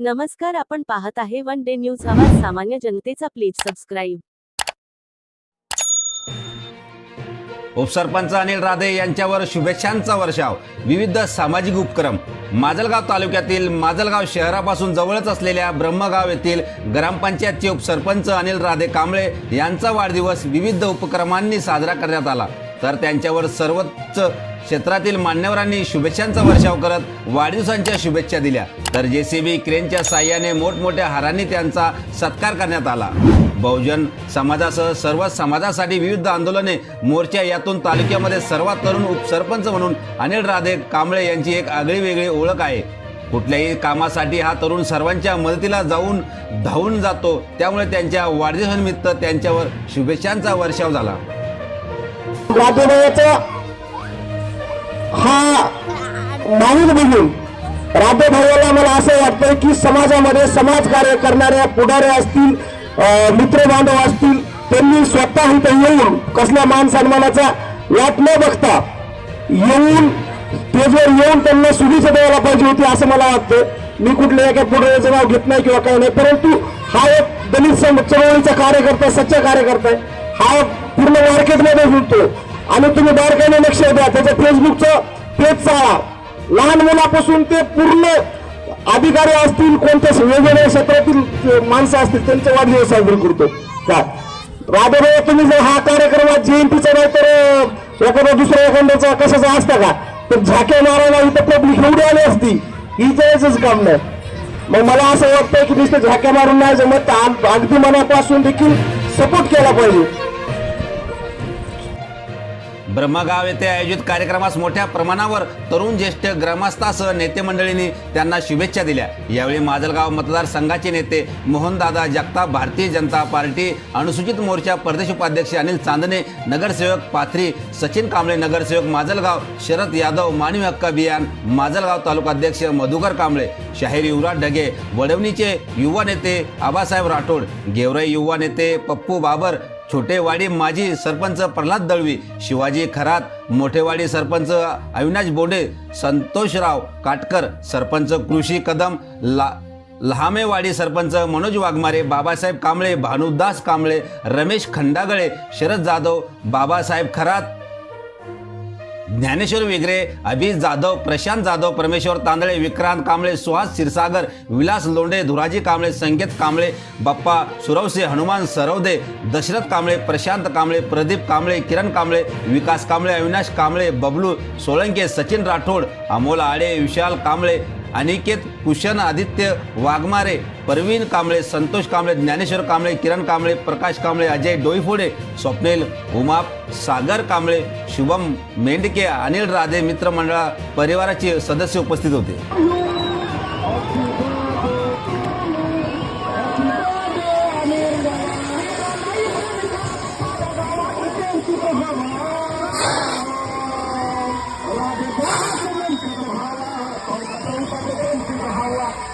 नमस्कार आपण पाहत आहे वन डे न्यूज आवाज. सामान्य जनतेचा प्लीज सबस्क्राईब. उपसरपंच अनिल राधे यांच्यावर शुभेच्छांचा वर्षाव. विविध सामाजिक उपक्रम. माजलगाव तालुक्यातील माजलगाव शहरापासून जवळच असलेल्या ब्रह्मगाव येथील ग्रामपंचायतचे उपसरपंच अनिल राधे कांबळे यांचा वाढदिवस विविध उपक्रमांनी साजरा करण्यात आला. तर त्यांच्यावर सर्वोच्च क्षेत्रातील मान्यवरांनी शुभेच्छांचा वर्षाव करत वाढदिवसांच्या शुभेच्छा दिल्या. तर जेसीबी क्रेनच्या साह्याने मोठमोठ्या हारांनी त्यांचा सत्कार करण्यात आला. बहुजन समाजासह सर्व समाजासाठी विविध आंदोलने मोर्चा यातून तालुक्यामध्ये सर्वात तरुण उपसरपंच म्हणून अनिल राधे कांबळे यांची एक आगळी वेगळी ओळख आहे. कुठल्याही कामासाठी हा तरुण सर्वांच्या मदतीला जाऊन धावून जातो त्यामुळे त्यांच्या वाढदिवसानिमित्त त्यांच्यावर शुभेच्छांचा वर्षाव झाला. हा माहीत बघून राधेभाईला मला असं वाटतं की समाजामध्ये समाजकार्य करणाऱ्या पुढाऱ्या असतील मित्र बांधव असतील त्यांनी स्वतः इथं येऊन कसल्या मान सन्मानाचा वाट न बघता येऊन स्टेजवर येऊन त्यांना शुभेच्छा द्यायला पाहिजे होती असं मला वाटतं मी कुठल्या एका पुढाऱ्याचं नाव घेत नाही किंवा काही नाही परंतु हा एक दलित चळवळीचा कार्यकर्ता सच्चा कार्यकर्ता आहे. हा पूर्ण मार्केटमध्ये जुळतो आणि तुम्ही बारकाईने लक्ष द्या. त्याचं फेसबुकचं पेज चाळा लहान मुलापासून ते पूर्ण अधिकारी असतील कोणत्या वेगवेगळ्या क्षेत्रातील माणसं असतील त्यांचा वाढदिवस साजरा करतो. का राधाभाऊ तुम्ही जर हा कार्यक्रमात जयंतीचा नाही तर एखादा दुसऱ्या एखाद्याचा कशाचा असता का? तर झाक्या मारायला इथं पब्लिक एवढी आली असती. त्याचंच काम नाही. मग मला असं वाटतं की नुसतं झाक्या मारून नाही जमत. तर अगदी मनापासून देखील सपोर्ट केला पाहिजे. ब्रह्मगाव येथे आयोजित कार्यक्रमास मोठ्या प्रमाणावर तरुण ज्येष्ठ ग्रामस्थासह नेते मंडळींनी त्यांना शुभेच्छा दिल्या. यावेळी माजलगाव मतदारसंघाचे नेते मोहनदादा जगताप भारतीय जनता पार्टी अनुसूचित मोर्चा प्रदेश उपाध्यक्ष अनिल चांदणे नगरसेवक पाथरी सचिन कांबळे नगरसेवक माजलगाव शरद यादव मानवी हक्क अभियान माजलगाव तालुकाध्यक्ष मधुकर कांबळे शाहीर युवराज ढगे वडवणीचे युवा नेते आबासाहेब राठोड गेवराई युवा नेते पप्पू बाबर छोटेवाडी माजी सरपंच प्रल्हाद दळवी शिवाजी खरात मोठेवाडी सरपंच अविनाश बोडे संतोषराव काटकर सरपंच कृषी कदम ला लहामेवाडी सरपंच मनोज वाघमारे बाबासाहेब कांबळे भानुदास कांबळे रमेश खंडागळे शरद जाधव बाबासाहेब खरात ज्ञानेश्वर वेगरे अभिज जाधव प्रशांत जाधव परमेश्वर तांदळे विक्रांत कांबळे सुहास क्षीरसागर विलास लोंढे धुराजी कांबळे संकेत कांबळे बाप्पा सुरवसे हनुमान सरवदे दशरथ कांबळे प्रशांत कांबळे प्रदीप कांबळे किरण कांबळे विकास कांबळे अविनाश कांबळे बबलू सोळंके सचिन राठोड अमोल आडे विशाल कांबळे अनिकेत कुशन आदित्य वाघमारे परवीन कांबळे संतोष कांबळे ज्ञानेश्वर कांबळे किरण कांबळे प्रकाश कांबळे अजय डोईफोडे स्वप्नील उमाप सागर कांबळे शुभम मेंढके अनिल राधे मित्रमंडळा परिवाराचे सदस्य उपस्थित होते.